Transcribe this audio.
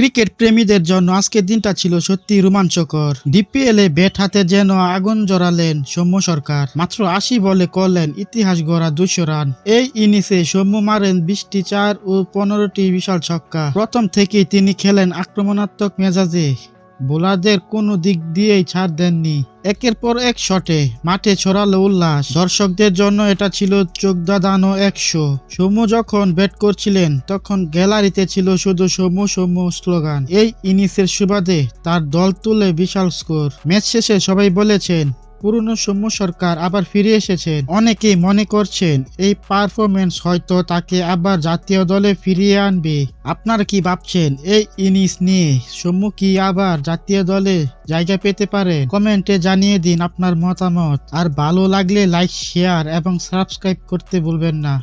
Cricket প্রেমীদের জন্য আজকের দিনটা ছিল সত্যি রোমাঞ্চকর। ডিপিএল এ ব্যাট হাতে যেন আগুন জড়ালেন সৌম্য সরকার। মাত্র আশি বলে করলেন ইতিহাস গড়া দুশো রান। এই ইনিংসে সৌম্য মারেন বিশটি চার ও পনেরোটি বিশাল ছক্কা। প্রথম থেকেই তিনি খেলেন আক্রমণাত্মক মেজাজে। বোলারদের কোনো দিক দিয়েই ছাড় দেননি। একের পর এক শটে মাঠে ছড়ালো উল্লাস। দর্শকদের জন্য এটা ছিল চোখদাদানো একশো সৌম্য যখন ব্যাট করছিলেন, তখন গ্যালারিতে ছিল শুধু সৌম্য সৌম্য স্লোগান। এই ইনিংসের সুবাদে তার দল তুলে বিশাল স্কোর। ম্যাচ শেষে সবাই বলেছেন পুরনো সৌম্য সরকার আবার ফিরে এসেছেন। অনেকে মনে করছেন এই পারফরমেন্স হয়তো তাকে আবার জাতীয় দলে ফিরিয়ে আনবে। আপনারা কি ভাবছেন এই ইনিংস নিয়ে? সৌম্য কি আবার জাতীয় দলে জায়গা পেতে পারে? কমেন্টে জানিয়ে দিন আপনার মতামত। আর ভালো লাগলে লাইক শেয়ার এবং সাবস্ক্রাইব করতে ভুলবেন না।